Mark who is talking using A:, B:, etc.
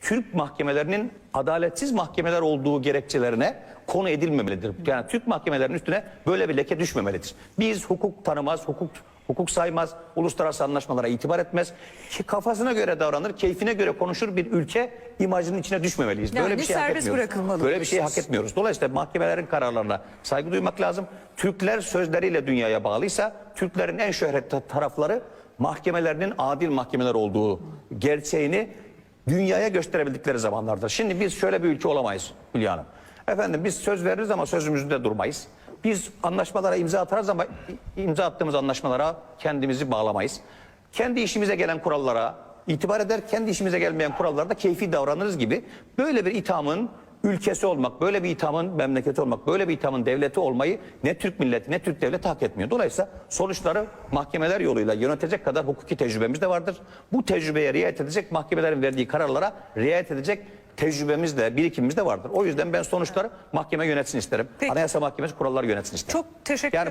A: Türk mahkemelerinin adaletsiz mahkemeler olduğu gerekçelerine konu edilmemelidir. Yani Türk mahkemelerinin üstüne böyle bir leke düşmemelidir. Biz hukuk tanımaz, hukuk hukuk saymaz, uluslararası anlaşmalara itibar etmez. Ki kafasına göre davranır, keyfine göre konuşur bir ülke imajının içine düşmemeliyiz.
B: Yani
A: Böyle bir şey hak etmiyoruz. Böyle bir şey hak etmiyoruz. Dolayısıyla mahkemelerin kararlarına saygı duymak lazım. Türkler sözleriyle dünyaya bağlıysa Türklerin en şöhretli tarafları mahkemelerinin adil mahkemeler olduğu gerçeğini dünyaya gösterebildikleri zamanlardır. Şimdi biz şöyle bir ülke olamayız Hülya Hanım. Efendim biz söz veririz ama sözümüzde durmayız. Biz anlaşmalara imza atarız ama imza attığımız anlaşmalara kendimizi bağlamayız. Kendi işimize gelen kurallara itibar eder, kendi işimize gelmeyen kurallarda keyfi davranırız gibi böyle bir ithamın ülkesi olmak, böyle bir ithamın memleketi olmak, böyle bir ithamın devleti olmayı ne Türk milleti ne Türk devleti hak etmiyor. Dolayısıyla sonuçları mahkemeler yoluyla yönetecek kadar hukuki tecrübemiz de vardır. Bu tecrübeye riayet edecek, mahkemelerin verdiği kararlara riayet edecek tecrübemiz de, birikimimiz de vardır. O yüzden ben sonuçları mahkeme yönetsin isterim.
B: Peki.
A: Anayasa Mahkemesi kuralları yönetsin isterim.
B: Çok teşekkür
A: Yani